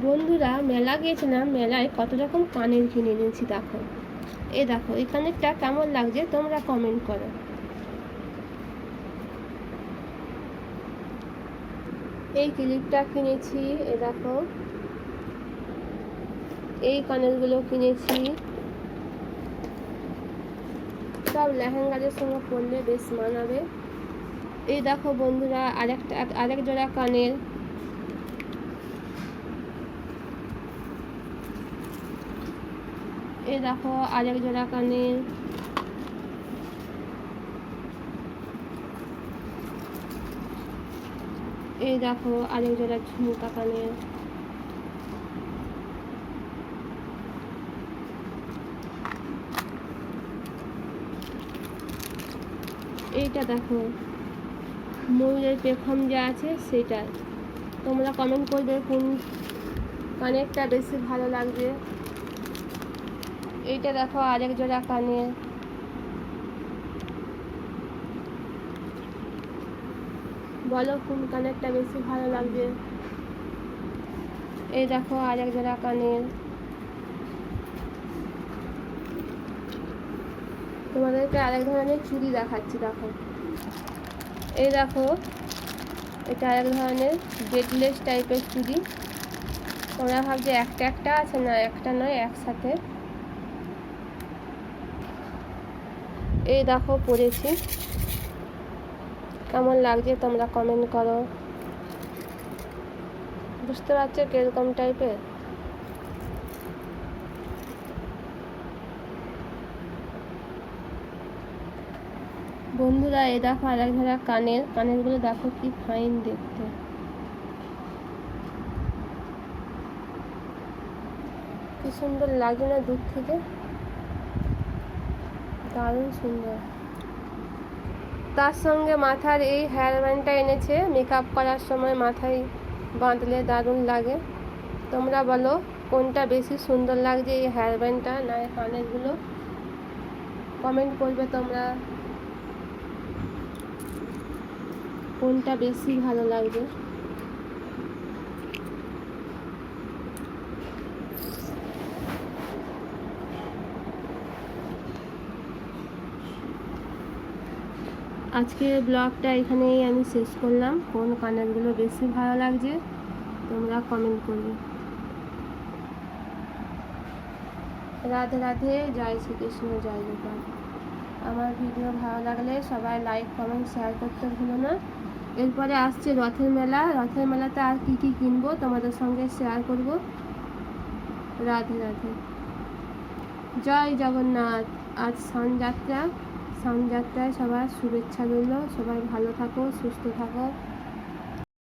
বন্ধুরা, মেলা গিয়েছিলাম মেলায় কত রকম কানের কিনে এনেছি দেখো। এ দেখো, এই কানেরটা কেমন লাগছে তোমরা কমেন্ট করো। এই ক্লিপটা কিনেছি, এ দেখো। এই কানেরগুলো কিনেছি। সব লেহেঙ্গাদের সঙ্গে পরলে বেশ মানাবে। এই দেখো বন্ধুরা, আরেকটা, আরেক জোড়া কানের এই দেখো, আরেক জোড়া কানের। এই দেখো, আরেক জোড়া ঝুমকা কানের। এইটা দেখো, ময়ূরের পেখম যে আছে সেটা তোমরা কমেন্ট করবে কোন কানেরটা বেশি ভালো লাগছে এইটা দেখো, আরেক জোড়া কানের। বলো কোন কানেরটা বেশি ভালো লাগবে? এই দেখো, আরেক জোড়া কানের। তোমাদেরকে আরেক ধরনের চুড়ি দেখাচ্ছি, দেখো। এই দেখো, এটা আরেক ধরনের ডেডলেস টাইপের চুড়ি। তোমরা ভাবছে একটা একটা আছে না, একটা নয়, একসাথে। এই দেখো পরেছি কেমন লাগছে তোমরা কমেন্ট করো। বুঝতে পারছ কীরকম টাইপের বন্ধুরা এ দেখো আর এক ধরা কানের। কানেরগুলো দেখো কি ফাইন দেখতে। কি সুন্দর লাগে না দূর থেকে। দারুণ সুন্দর। তার সঙ্গে মাথার এই হেয়ার ব্যান্ডটা এনেছে মেকআপ করার সময় মাথায় বাঁধলে দারুণ লাগে। তোমরা বলো, কোনটা বেশি সুন্দর লাগছে এই হেয়ার ব্যান্ডটা না, এই কানেরগুলো কমেন্ট করবে তোমরা। কোনটা বেশি ভালো লাগবে? আজকে ব্লগটা এখানেই আমি শেষ করলাম। কোন কানেরগুলো বেশি ভালো লাগছে, তোমরা কমেন্ট করবে। রাধে রাধে, জয় শ্রীকৃষ্ণ, জয় গোপাল। আমার ভিডিও ভালো লাগলে সবাই লাইক কমেন্ট শেয়ার করতে ভুলো না। এরপরে আসছে রথের মেলা। রথের মেলাতে আর কি কি কিনবো তোমাদের সঙ্গে শেয়ার করব। রাধে রাধে। জয় জগন্নাথ। আজ সানযাত্রা সানযাত্রায় সবার শুভেচ্ছা রইল। সবাই ভালো থাকো সুস্থ থাকো।